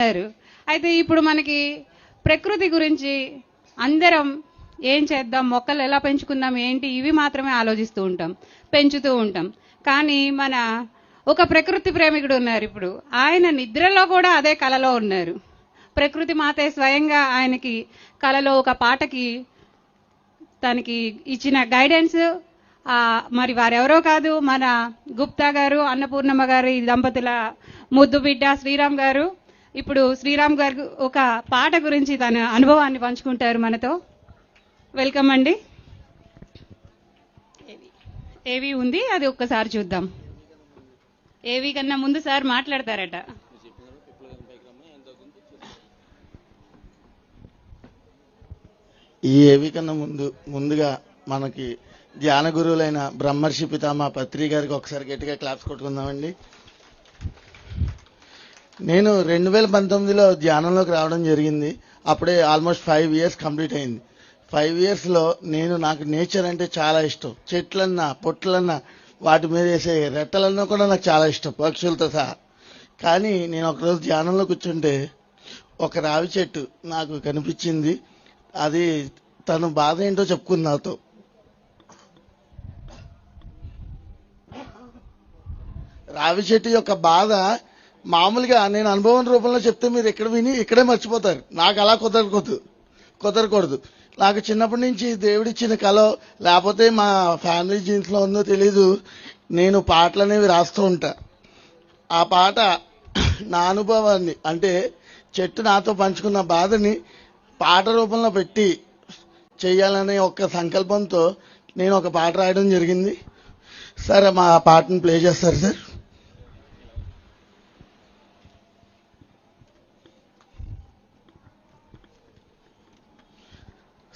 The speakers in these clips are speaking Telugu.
చెప్పారు అయితే ఇప్పుడు మనకి ప్రకృతి గురించి అందరం ఏం చేద్దాం మొక్కలు ఎలా పెంచుకుందాం ఏంటి ఇవి మాత్రమే ఆలోచిస్తూ ఉంటాం పెంచుతూ ఉంటాం. కానీ మన ఒక ప్రకృతి ప్రేమికుడు ఉన్నారు ఇప్పుడు. ఆయన నిద్రలో కూడా అదే కలలో ఉన్నారు. ప్రకృతి మాతే స్వయంగా ఆయనకి కలలో ఒక పాటకి తనకి ఇచ్చిన గైడెన్స్ మరి వారెవరో కాదు మన గుప్తా గారు అన్నపూర్ణమ్మ గారు ఈ దంపతుల ముద్దు బిడ్డ శ్రీరామ్ గారు ఇప్పుడు శ్రీరామ్ గారు ఒక పాట గురించి తన అనుభవాన్ని పంచుకుంటారు మనతో. వెల్కమ్ అండి. ఏవి? ఉంది? అది ఒక్కసారి చూద్దాం. ఏవి కన్నా ముందు సార్ మాట్లాడతారట. ఈ ఏవి కన్నా ముందు ముందుగా మనకి ధ్యాన గురువులైన బ్రహ్మర్షి పితామా పత్రి గారికి ఒకసారి గట్టిగా క్లాప్స్ కొట్టుకుందామండి. నేను రెండు వేల పంతొమ్మిదిలో ధ్యానంలోకి రావడం జరిగింది. అప్పుడే ఆల్మోస్ట్ ఫైవ్ ఇయర్స్ కంప్లీట్ అయింది. ఫైవ్ ఇయర్స్లో నేను నాకు నేచర్ అంటే చాలా ఇష్టం. చెట్లన్నా పొట్లన్నా వాటి మీద వేసే రెట్టలన్నా కూడా నాకు చాలా ఇష్టం పక్షులతో సహా. కానీ నేను ఒకరోజు ధ్యానంలో కూర్చుంటే ఒక రావి చెట్టు నాకు కనిపించింది. అది తను బాధ ఏంటో చెప్పుకుంది నాతో. రావి చెట్టు యొక్క బాధ మామూలుగా నేను అనుభవం రూపంలో చెప్తే మీరు ఇక్కడ విని ఇక్కడే మర్చిపోతారు. నాకు అలా కుదరకూడదు. కుదరకూడదు. నాకు చిన్నప్పటి నుంచి దేవుడిచ్చిన కళ లేకపోతే మా ఫ్యామిలీ జీన్స్లో ఉందో తెలీదు. నేను పాటలు అనేవి రాస్తూ ఉంటా. ఆ పాట నా అనుభవాన్ని అంటే చెట్టు నాతో పంచుకున్న బాధని పాట రూపంలో పెట్టి చేయాలనే ఒక సంకల్పంతో నేను ఒక పాట రాయడం జరిగింది. సార్ మా పాటను ప్లే చేస్తారు సార్.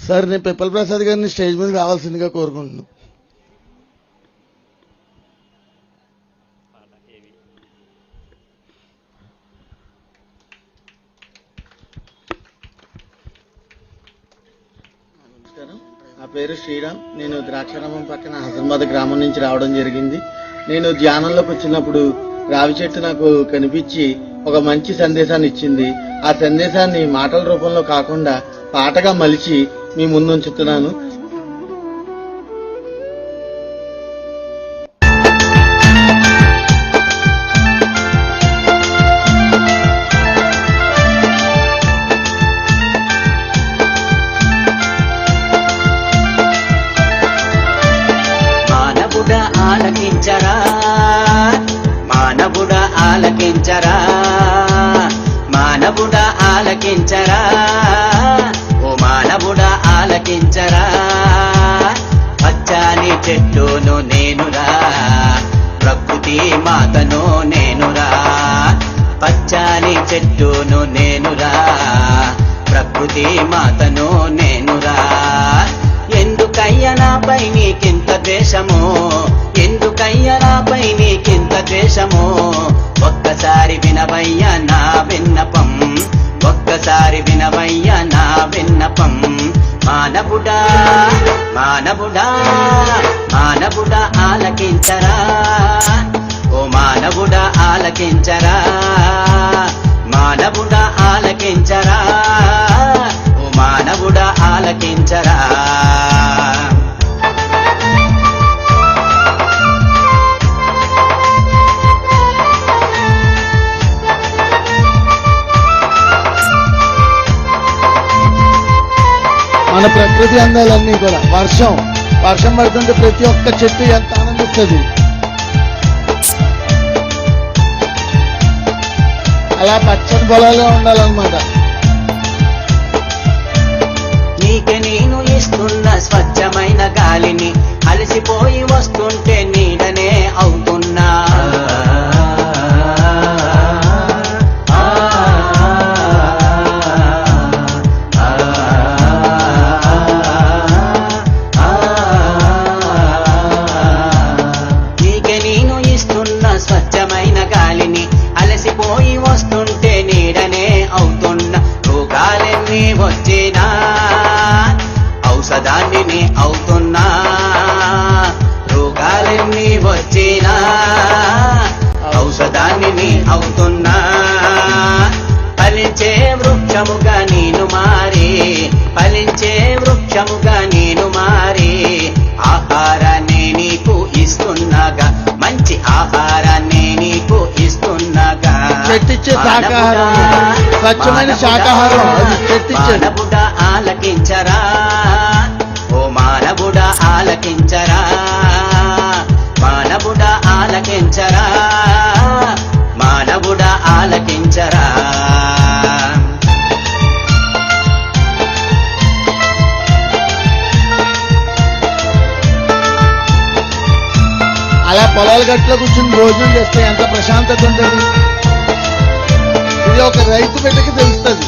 సార్ నేను పిప్పల ప్రసాద్ గారిని స్టేజ్ మీద రావాల్సిందిగా కోరుకుంటున్నాను. నమస్కారం. నా పేరు శ్రీరామ్. నేను ద్రాక్షారామం పక్కన హసన్బాద్ గ్రామం నుంచి రావడం జరిగింది. నేను ధ్యానంలోకి వచ్చినప్పుడు రావి చెట్టు నాకు కనిపించి ఒక మంచి సందేశాన్ని ఇచ్చింది. ఆ సందేశాన్ని మాటల రూపంలో కాకుండా పాటగా మలిచి మీ ముందు ఉంచుతున్నాను మానవుడ ఆలకించరా? మానవుడ ఆలకించరా? మానవుడ ఆలకించరా? చెట్టును నేనురా. ప్రకృతి మాతను నేనురా. పచ్చాని చెట్టును నేనురా. ప్రకృతి మాతను నేనురా. ఎందుకయ్య నాపై నీకింత ద్వేషము? ఎందుకయ్య నాపై నీకింత ద్వేషము? ఒక్కసారి వినవయ్య నా విన్నపం. ఒక్కసారి వినవయ్య నా విన్నపం. మానవుడా మానవుడా మానవుడా ఆలకించరా. ఓ మానవుడా ఆలకించరా మానవుడా ఆలకించరా ఓ మానవుడా ఆలకించరా. మన ప్రకృతి అందాలన్నీ కూడా. వర్షం. వర్షం పడుతుంటే ప్రతి ఒక్క చెట్టు ఎంత ఆనందిస్తుంది. అలా పచ్చని పొలాలే ఉండాలన్నమాట. నీకే నేను ఇస్తున్న స్వచ్ఛమైన గాలిని అలసిపోయి వస్తుంటే నీడనే అవుతున్నా. చెట్టిచ్చే శాకాహారం. స్వచ్ఛమైన శాకాహారం. ఆలకించరా. ఓ మానవుడా ఆలకించరా. మానవుడా ఆలకించరా. మానవుడా ఆలకించరా. అలా పొలాల గట్లో కూర్చుని భోజనం చేస్తే ఎంత ప్రశాంతత ఉంటుంది. ఇది ఒక రైతు బిడ్డకి తెలుస్తుంది.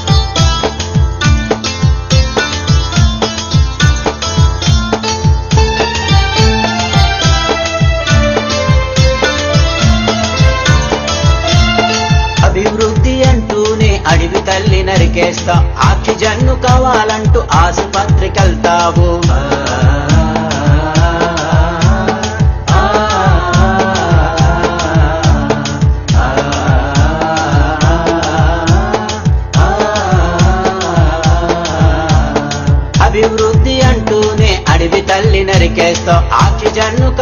అభివృద్ధి అంటూనే అడవి తల్లి నరికేస్తా. జన్ను కావాలంటూ ఆసుపత్రికెళ్తావు అభివృద్ధి అంటూనే అడవి తల్లి కావాలంటూ వెళ్తావు. ఆక్సిజన్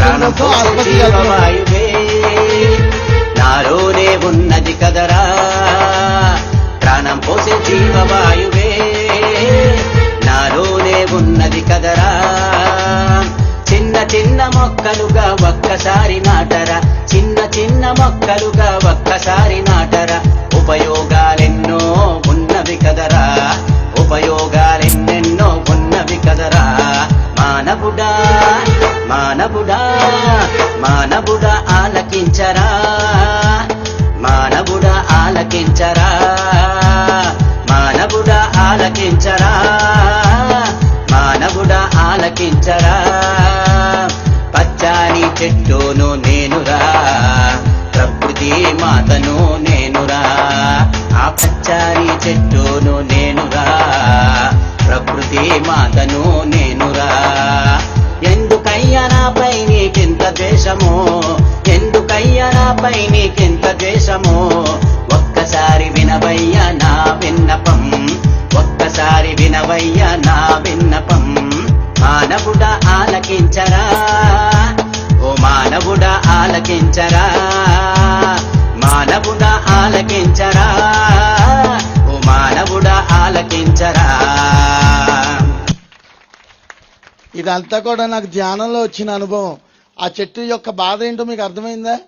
ప్రాణం కోసం పోసే ఆసుపత్రికి జీవవాయువే. నాలోనే ఉన్నది కదరా. ప్రాణం పోసే జీవవాయువే. నాలోనే ఉన్నది కదరా. చిన్న చిన్న మొక్కలుగా ఒక్కసారి నాటరా. చిన్న చిన్న మొక్కలుగా ఒక్కసారి నాటరా. ఉపయోగాలెన్నో ఉన్నవి కదరా ఉపయోగాలెన్నెన్నో ఉన్నవి కదరా. మానవుడా మానవుడా మానవుడా ఆలకించరా. మానవుడా ఆలకించరా. మానవుడా ఆలకించరా. మానవుడా ఆలకించరా. పచ్చాని చెట్టు ప్రకృతి మాతను నేనురా? ఎందుకయ్యా నాపై నీకెంత ద్వేషమో? ఎందుకయ్యా నాపై నీకెంత ద్వేషమో? ఒక్కసారి వినవయ్యా నా విన్నపం. ఒక్కసారి వినవయ్యా నా విన్నపం. మానవుడా ఆలకించరా? ఓ మానవుడా ఆలకించరా? మానవుడా ఆలకించరా? ఓ మానవుడా ఆలకించరా? ఇదంతా కూడా నాకు ధ్యానంలో వచ్చిన అనుభవం. ఆ చెట్టు యొక్క బాధ ఏంటో మీకు అర్థమైందా?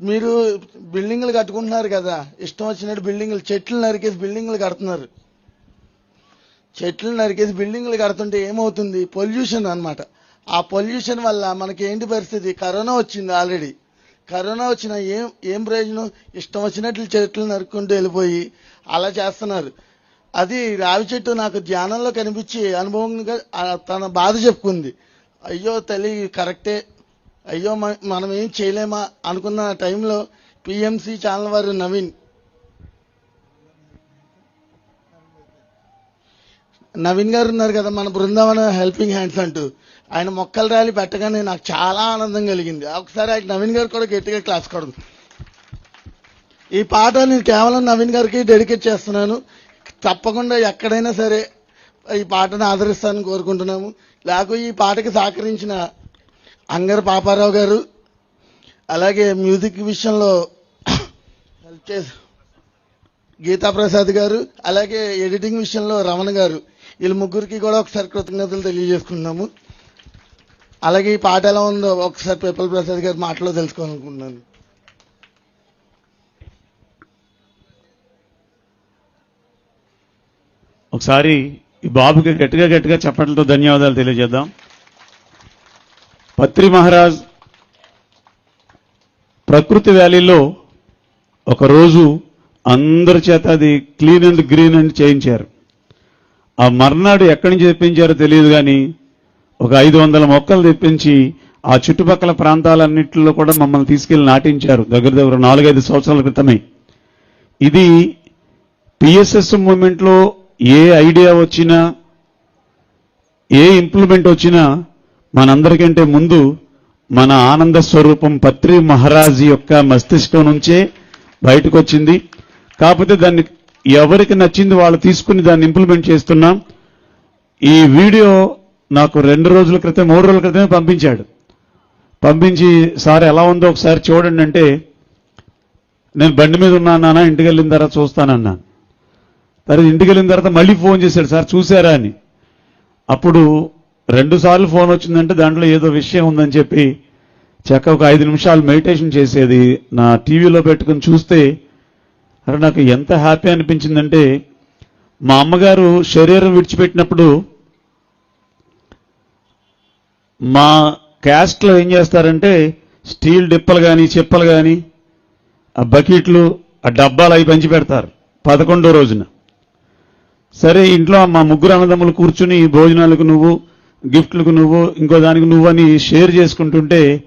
మీరు బిల్డింగ్లు కట్టుకుంటున్నారు కదా. ఇష్టం వచ్చినట్టు బిల్డింగ్లు చెట్లు నరికేసి బిల్డింగ్లు కడుతున్నారు. చెట్లు నరికేసి బిల్డింగ్లు కడుతుంటే ఏమవుతుంది? పొల్యూషన్ అన్నమాట. ఆ పొల్యూషన్ వల్ల మనకి ఏంటి పరిస్థితి? కరోనా వచ్చింది ఆల్రెడీ కరోనా వచ్చిన ఏం ఏం ప్రయోజనం? ఇష్టం వచ్చినట్లు చెట్లు నరుక్కుంటూ వెళ్ళిపోయి అలా చేస్తున్నారు. అది రావి చెట్టు నాకు ధ్యానంలో కనిపించి అనుభవంగా తన బాధ చెప్పుకుంది. అయ్యో తల్లి కరెక్టే అయ్యో మనం ఏం చేయలేమా అనుకున్న టైంలో పిఎంసి ఛానల్ వారు నవీన్. నవీన్ గారు ఉన్నారు కదా మన బృందావన హెల్పింగ్ హ్యాండ్స్ అంటూ. ఆయన మొక్కల ర్యాలీ పెట్టగానే నాకు చాలా ఆనందం కలిగింది. ఒకసారి ఆయన నవీన్ గారు కూడా గట్టిగా క్లాస్ కొడదు. ఈ పాట నేను కేవలం నవీన్ గారికి డెడికేట్ చేస్తున్నాను. తప్పకుండా ఎక్కడైనా సరే ఈ పాటను ఆదరిస్తానని కోరుకుంటున్నాము. లేకు ఈ పాటకి సహకరించిన అంగర్ పాపారావు గారు అలాగే మ్యూజిక్ విషయంలో హెల్ప్ చేసి గీతా ప్రసాద్ గారు అలాగే ఎడిటింగ్ విషయంలో రమణ గారు వీళ్ళ ముగ్గురికి కూడా ఒకసారి కృతజ్ఞతలు తెలియజేసుకున్నాము అలాగే ఈ పాట ఎలా ఉందో ఒకసారి పిప్పల్ ప్రసాద్ గారి మాటలో తెలుసుకోవాలనుకుంటున్నాను. ఒకసారి ఈ బాబుకి గట్టిగా గట్టిగా చెప్పడంతో ధన్యవాదాలు తెలియజేద్దాం. పత్రి మహారాజ్ ప్రకృతి వ్యాలీలో ఒకరోజు అందరి చేత అది క్లీన్ అండ్ గ్రీన్ అని చేయించారు. ఆ మర్నాడు ఎక్కడి నుంచి తెప్పించారో తెలియదు కానీ ఒక ఐదు వందల మొక్కలు తెప్పించి ఆ చుట్టుపక్కల ప్రాంతాలన్నింటిలో కూడా మమ్మల్ని తీసుకెళ్ళి నాటించారు దగ్గర దగ్గర నాలుగైదు సంవత్సరాల క్రితమే. ఇది పిఎస్ఎస్ మూమెంట్లో ఏ ఐడియా వచ్చినా ఏ ఇంప్లిమెంట్ వచ్చినా మనందరికంటే ముందు మన ఆనంద స్వరూపం పత్రి మహారాజ్ యొక్క మస్తిష్కం నుంచే బయటకు వచ్చింది కాకపోతే దాన్ని ఎవరికి నచ్చింది వాళ్ళు తీసుకుని దాన్ని ఇంప్లిమెంట్ చేస్తున్నాం. ఈ వీడియో నాకు రెండు రోజుల క్రితం మూడు రోజుల క్రితమే పంపించాడు. పంపించి సార్ ఎలా ఉందో ఒకసారి చూడండి అంటే నేను బండి మీద ఉన్నానా ఇంటికి వెళ్ళిన తర్వాత చూస్తానన్నాను. తర్వాత ఇంటికి వెళ్ళిన తర్వాత మళ్ళీ ఫోన్ చేశాడు సార్ చూసారా అని. అప్పుడు రెండుసార్లు ఫోన్ వచ్చిందంటే దాంట్లో ఏదో విషయం ఉందని చెప్పి చక్క ఒక ఐదు నిమిషాలు మెడిటేషన్ చేసేది నా టీవీలో పెట్టుకుని చూస్తే అరే నాకు ఎంత హ్యాపీ అనిపించిందంటే మా అమ్మగారు శరీరం విడిచిపెట్టినప్పుడు మా క్యాస్ట్లో ఏం చేస్తారంటే స్టీల్ డిప్పలు కానీ చెప్పలు కానీ ఆ బకెట్లు ఆ డబ్బాలు అవి పంచి పెడతారు పదకొండో రోజున. సరే ఇంట్లో మా ముగ్గురు అన్నదమ్ములు కూర్చుని భోజనాలకు నువ్వు గిఫ్ట్లకు నువ్వు ఇంకో దానికి నువ్వు అని షేర్ చేసుకుంటుంటే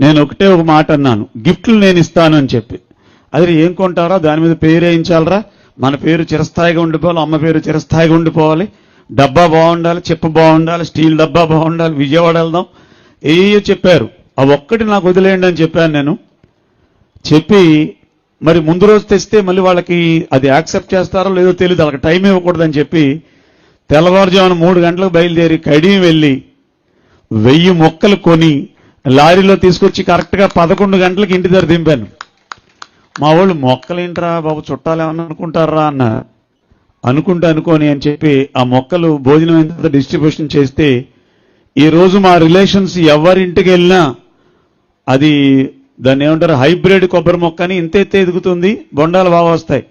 నేను ఒకటే ఒక మాట అన్నాను. గిఫ్ట్లు నేను ఇస్తాను అని చెప్పి. అది ఏం కొంటారా? దాని మీద పేరు వేయించాలరా? మన పేరు చిరస్థాయిగా ఉండిపోవాలి అమ్మ పేరు చిరస్థాయిగా ఉండిపోవాలి. డబ్బా బాగుండాలి చెప్పు బాగుండాలి స్టీల్ డబ్బా బాగుండాలి విజయవాడ వెళ్దాం. ఏయో చెప్పారు. ఆ ఒక్కటి నాకు వదిలేయండి అని చెప్పాను నేను. చెప్పి మరి ముందు రోజు తెస్తే మళ్ళీ వాళ్ళకి అది యాక్సెప్ట్ చేస్తారో లేదో తెలియదు వాళ్ళకి టైం ఇవ్వకూడదని చెప్పి తెల్లవారుజామున మూడు గంటలకు బయలుదేరి కడియం వెళ్ళి వెయ్యి మొక్కలు కొని లారీలో తీసుకొచ్చి కరెక్ట్గా పదకొండు గంటలకు ఇంటి దగ్గర దింపాను. మా వాళ్ళు మొక్కలేంట్రా బాబు చుట్టాలు ఏమన్నా అనుకుంటారా అన్న అనుకుంటే అనుకోని అని చెప్పి ఆ మొక్కలు భోజనం ఎంత డిస్ట్రిబ్యూషన్ చేస్తే ఈ రోజు మా రిలేషన్స్ ఎవరింటికి వెళ్ళినా అది దాన్ని ఏమంటారు? హైబ్రిడ్ కొబ్బరి మొక్క అని ఇంత ఎత్తే ఎదుగుతుంది బొండాలు బాగా వస్తాయి.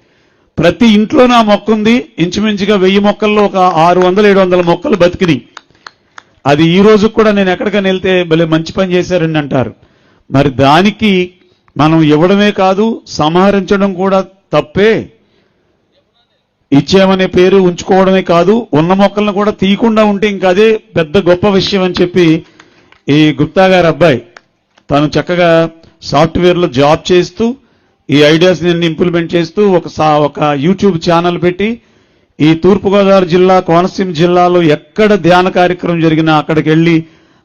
ప్రతి ఇంట్లో నా మొక్క ఉంది ఇంచుమించుగా వెయ్యి మొక్కల్లో ఒక ఆరు వందల ఏడు వందల మొక్కలు బతికినాయి. అది ఈ రోజు కూడా నేను ఎక్కడికైనా వెళ్తే భలే మంచి పని చేశారని అంటారు. మరి దానికి మనం ఇవ్వడమే కాదు సంహరించడం కూడా తప్పే. ఇచ్చామనే పేరు ఉంచుకోవడమే కాదు ఉన్న మొక్కలను కూడా తీయకుండా ఉంటే ఇంకా అదే పెద్ద గొప్ప విషయం అని చెప్పి ఈ గుప్తా గారి అబ్బాయి తను చక్కగా సాఫ్ట్వేర్లో జాబ్ చేస్తూ ఈ ఐడియాస్ నేను ఇంప్లిమెంట్ చేస్తూ ఒక సా- ఒక యూట్యూబ్ ఛానల్ పెట్టి ఈ తూర్పుగోదావరి జిల్లా కోనసీమ జిల్లాలో ఎక్కడ ధ్యాన కార్యక్రమం జరిగినా అక్కడికి వెళ్ళి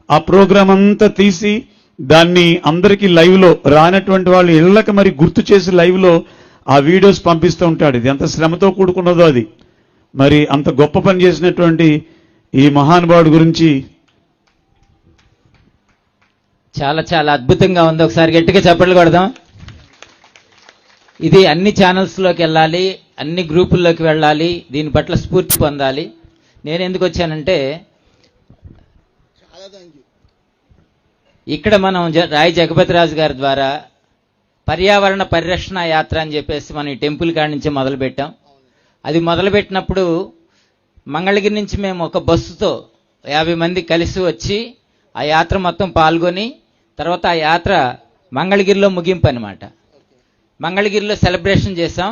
ఆ ప్రోగ్రాం అంతా తీసి దాన్ని అందరికీ లైవ్లో రానటువంటి వాళ్ళు ఇళ్ళకి మరి గుర్తు చేసి లైవ్లో ఆ వీడియోస్ పంపిస్తూ ఉంటాడు. ఇది ఎంత శ్రమతో కూడుకున్నదో అది. మరి అంత గొప్ప పని చేసినటువంటి ఈ మహానుభావుడి గురించి చాలా చాలా అద్భుతంగా ఉంది. ఒకసారి గట్టిగా చప్పట్లు కొడదాం. ఇది అన్ని ఛానల్స్లోకి వెళ్ళాలి అన్ని గ్రూపుల్లోకి వెళ్ళాలి దీని పట్ల స్ఫూర్తి పొందాలి. నేను ఎందుకు వచ్చానంటే ఇక్కడ మనం రాయి జగపతిరాజు గారి ద్వారా పర్యావరణ పరిరక్షణ యాత్ర అని చెప్పేసి మనం ఈ టెంపుల్ కాడి నుంచి మొదలు పెట్టాం అది మొదలుపెట్టినప్పుడు మంగళగిరి నుంచి మేము ఒక బస్సుతో యాభై మంది కలిసి వచ్చి ఆ యాత్ర మొత్తం పాల్గొని తర్వాత ఆ యాత్ర మంగళగిరిలో ముగింపు అనమాట మంగళగిరిలో సెలబ్రేషన్ చేసాం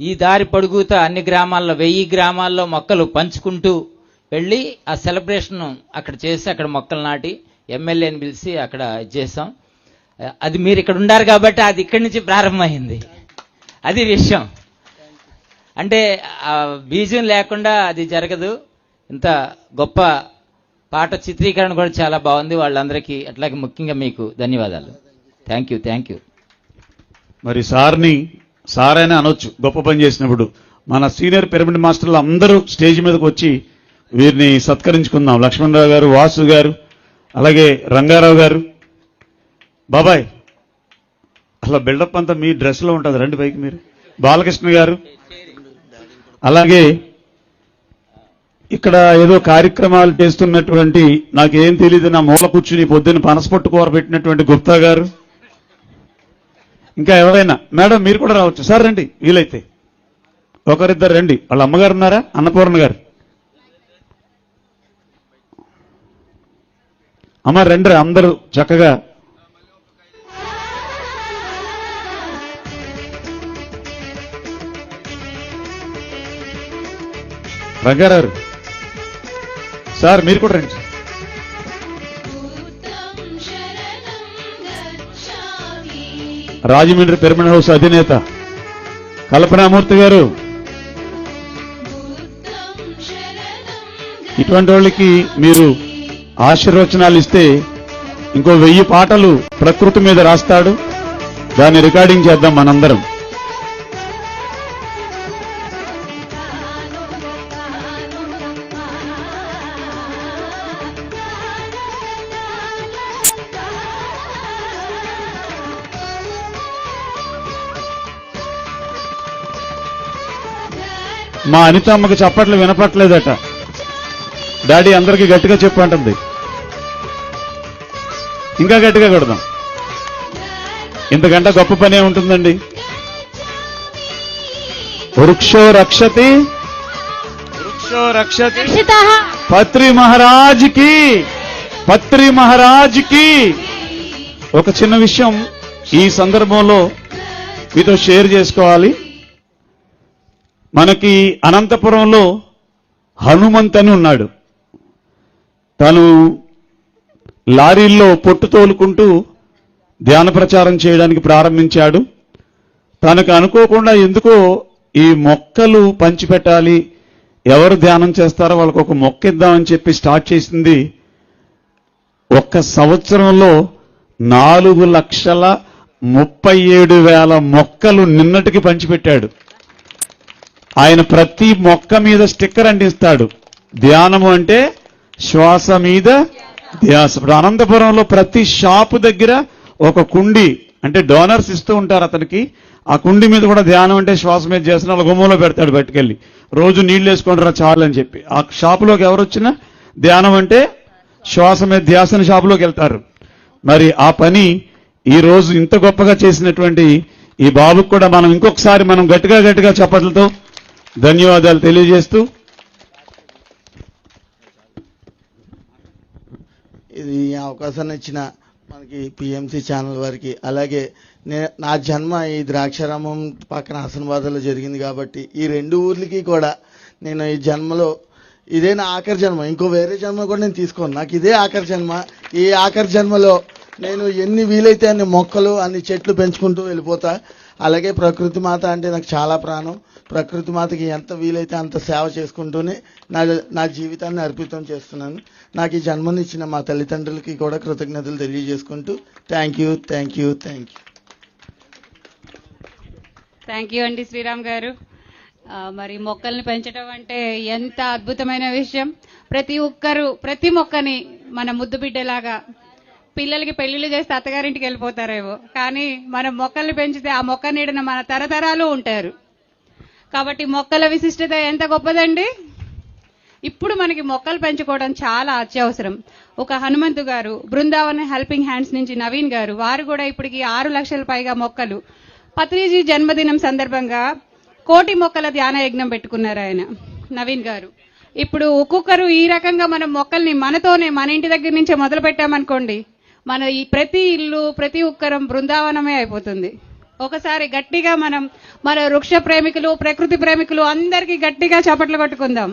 ఈ దారి పొడుగుతా అన్ని గ్రామాల్లో వెయ్యి గ్రామాల్లో మొక్కలు పంచుకుంటూ వెళ్ళి ఆ సెలబ్రేషన్ అక్కడ చేసి అక్కడ మొక్కలు నాటి ఎమ్మెల్యేని పిలిచి అక్కడ ఇది చేసాం అది మీరు ఇక్కడ ఉండారు కాబట్టి అది ఇక్కడి నుంచి ప్రారంభమైంది. అది విషయం. అంటే బీజం లేకుండా అది జరగదు. ఇంత గొప్ప పాట చిత్రీకరణ కూడా చాలా బాగుంది. వాళ్ళందరికీ అట్లాగే ముఖ్యంగా మీకు ధన్యవాదాలు. థ్యాంక్ యూ థ్యాంక్ యూ మరి సార్ని సార్ అయినా అనొచ్చు గొప్ప పని చేసినప్పుడు. మన సీనియర్ పిరమిడ్ మాస్టర్లు అందరూ స్టేజ్ మీదకి వచ్చి వీరిని సత్కరించుకుందాం. లక్ష్మణరావు గారు వాసు గారు అలాగే రంగారావు గారు. బాబాయ్ అసలు బిల్డప్ అంతా మీ డ్రెస్లో ఉంటుంది రండి పైకి మీరు. బాలకృష్ణ గారు అలాగే ఇక్కడ ఏదో కార్యక్రమాలు చేస్తున్నటువంటి నాకేం తెలియదు నా మూల కూర్చుని పొద్దున్న పనసపొట్టు కూర పెట్టినటువంటి గుప్తా గారు. ఇంకా ఎవరైనా మేడం మీరు కూడా రావచ్చు. సార్ రండి వీలైతే. ఒకరిద్దరు రండి. వాళ్ళ అమ్మగారు ఉన్నారా? అన్నపూర్ణ గారు. అమ్మ రండి అందరూ చక్కగా. రంగారావు. సార్ మీరు కూడా రండి. రాజమండ్రి పిరమిడ్ హౌస్ అధినేత కల్పనామూర్తి గారు ఇటువంటి వాళ్ళకి మీరు ఆశీర్వచనాలు ఇస్తే ఇంకో వెయ్యి పాటలు ప్రకృతి మీద రాస్తాడు. దాన్ని రికార్డింగ్ చేద్దాం మనందరం. మా అనితమ్మకి చప్పట్లు వినపట్లేదట. డాడీ అందరికీ గట్టిగా చెప్పు అంటుంది. ఇంకా గట్టిగా కొడదాం. ఇంతకంటే గొప్ప పనే ఉంటుందండి. వృక్షో రక్షతి. వృక్షో రక్షితః. పత్రి మహారాజ్కి. పత్రి మహారాజ్కి. ఒక చిన్న విషయం ఈ సందర్భంలో మీతో షేర్ చేసుకోవాలి. మనకి అనంతపురంలో హనుమంత్ అని ఉన్నాడు. తను లారీల్లో పొట్టు తోలుకుంటూ ధ్యాన ప్రచారం చేయడానికి ప్రారంభించాడు. తనకు అనుకోకుండా ఎందుకో ఈ మొక్కలు పంచిపెట్టాలి ఎవరు ధ్యానం చేస్తారో వాళ్ళకు ఒక మొక్క ఇద్దామని చెప్పి స్టార్ట్ చేసింది. ఒక్క సంవత్సరంలో నాలుగు లక్షల ముప్పై ఏడు వేల మొక్కలు నిన్నటికి పంచిపెట్టాడు. ఆయన ప్రతి మొక్క మీద స్టిక్కర్ అంటిస్తాడు. ధ్యానము అంటే శ్వాస మీద ధ్యాస. అనంతపురంలో ప్రతి షాపు దగ్గర ఒక కుండి అంటే డోనర్స్ ఇస్తూ ఉంటారు అతనికి. ఆ కుండి మీద కూడా ధ్యానం అంటే శ్వాస మీద చేసిన వాళ్ళ గుమ్మంలో పెడతాడు బయటకెళ్ళి. రోజు నీళ్ళు వేసుకుంటారా చాలు అని చెప్పి. ఆ షాపులోకి ఎవరు వచ్చినా ధ్యానం అంటే శ్వాస మీద ధ్యాసన షాపులోకి వెళ్తారు. మరి ఆ పని ఈ రోజు ఇంత గొప్పగా చేసినటువంటి ఈ బాబుకు కూడా మనం ఇంకొకసారి మనం గట్టిగా గట్టిగా చప్పట్లతో ధన్యవాదాలు తెలియజేస్తూ ఇది అవకాశాన్ని ఇచ్చిన మనకి పిఎంసి ఛానల్ వారికి. అలాగే నా జన్మ ఈ ద్రాక్షారామం పక్కన హసన్బాద్లో జరిగింది కాబట్టి ఈ రెండు ఊర్లకి కూడా నేను ఈ జన్మలో ఇదే నా ఆఖరి జన్మ. ఇంకో వేరే జన్మ కూడా నేను తీసుకోను. నాకు ఇదే ఆఖరి జన్మ. ఈ ఆఖరి జన్మలో నేను ఎన్ని వీలైతే అన్ని మొక్కలు అన్ని చెట్లు పెంచుకుంటూ వెళ్ళిపోతా. అలాగే ప్రకృతి మాత అంటే నాకు చాలా ప్రాణం. ప్రకృతి మాతకి ఎంత వీలైతే అంత సేవ చేసుకుంటూనే నా నా జీవితాన్ని అర్పితం చేస్తున్నాను. నాకు ఈ జన్మనిచ్చిన మా తల్లిదండ్రులకి కూడా కృతజ్ఞతలు తెలియజేసుకుంటూ thank you thank you thank you. Thank you అండి శ్రీరామ్ గారు. మరి మొక్కల్ని పెంచడం అంటే ఎంత అద్భుతమైన విషయం. ప్రతి ఒక్కరు ప్రతి మొక్కని మన ముద్దు బిడ్డలాగా పిల్లలకి పెళ్ళిళ్ళు చేస్తే అత్తగారింటికి వెళ్ళిపోతారేమో. కానీ మనం మొక్కల్ని పెంచితే ఆ మొక్క నీడన మన తరతరాలు ఉంటారు. కాబట్టి మొక్కల విశిష్టత ఎంత గొప్పదండి? ఇప్పుడు మనకి మొక్కలు పెంచుకోవడం చాలా అత్యవసరం. ఒక హనుమంతు గారు బృందావన్ హెల్పింగ్ హ్యాండ్స్ నుంచి నవీన్ గారు వారు కూడా ఇప్పటికి ఆరు లక్షల పైగా మొక్కలు పత్రిజీ జన్మదినం సందర్భంగా కోటి మొక్కల ధ్యాన యజ్ఞం పెట్టుకున్నారు ఆయన నవీన్ గారు. ఇప్పుడు ఒక్కొక్కరు ఈ రకంగా మనం మొక్కల్ని మనతోనే మన ఇంటి దగ్గర నుంచే మొదలు పెట్టామనుకోండి మన ఈ ప్రతి ఇల్లు ప్రతి ఒక్కరం బృందావనమే అయిపోతుంది. ఒకసారి గట్టిగా మనం మన వృక్ష ప్రేమికులు ప్రకృతి ప్రేమికులు అందరికీ గట్టిగా చప్పట్లు కొట్టుకుందాం.